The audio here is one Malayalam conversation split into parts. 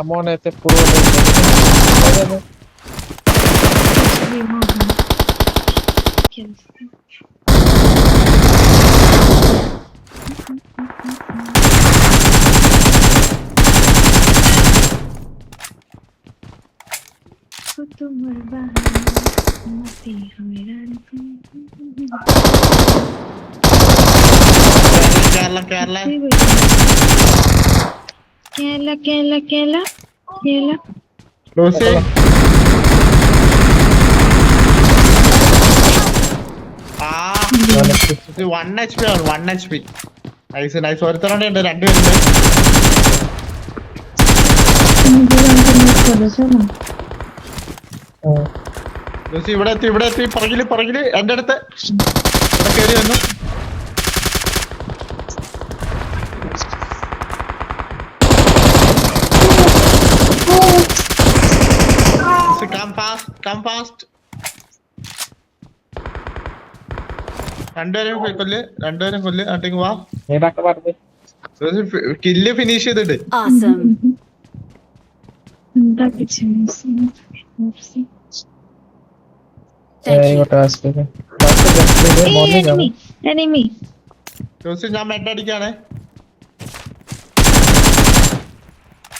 Ramón, este es puro. Váyale. Sí. കേല കേല കേല കേല. ലൂസി. ആ. വൺ എച്ച് പി ആണ് one H P nice nice ഒരുത്തരോടെ ഉണ്ട് രണ്ടുപേരുണ്ട്. ലൂസി ഇവിടെ എത്തി ഇവിടെ എത്തി. പുറകിൽ പുറകിൽ. എന്റെ അടുത്ത്. ഇവിടെ കയറി വന്നു. Lucy, come fast, come fast. രണ്ടുപേരും കൊല്ല് രണ്ടുപേരും കൊല്ല് അങ്ങോട്ടേക്ക് വാ. കില്ല് ഫിനിഷ് ചെയ്തിട്ട്. ഞാൻ മെഡ് അടിക്കാണേ.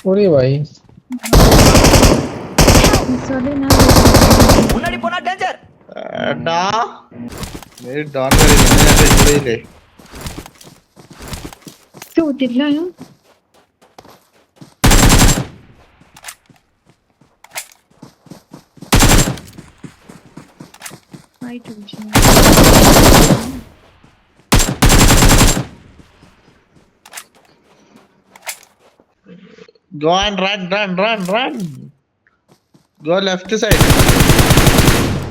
ഓടി ഭായി சொல்லி நான் முன்னாடி போனா டேஞ்சர் டா मेरे डॉन का रिलेशन ऐसे जुड़े ही ले तो दिल्ला है आई टूची Go on, run, run, run, run. go left go nice side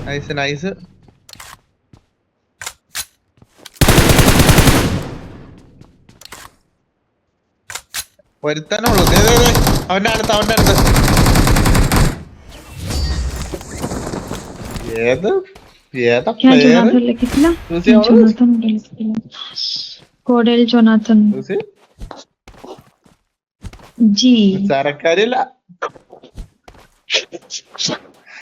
nice nice ഒരുത്തനുള്ളൂ അവന്റെ അടുത്ത് അവന്റെ അടുത്ത്. ഏത്? ഏതാ കോടയിൽ ജോനാഥൻ. ജി. സരക്കാരില്ല. Shut up.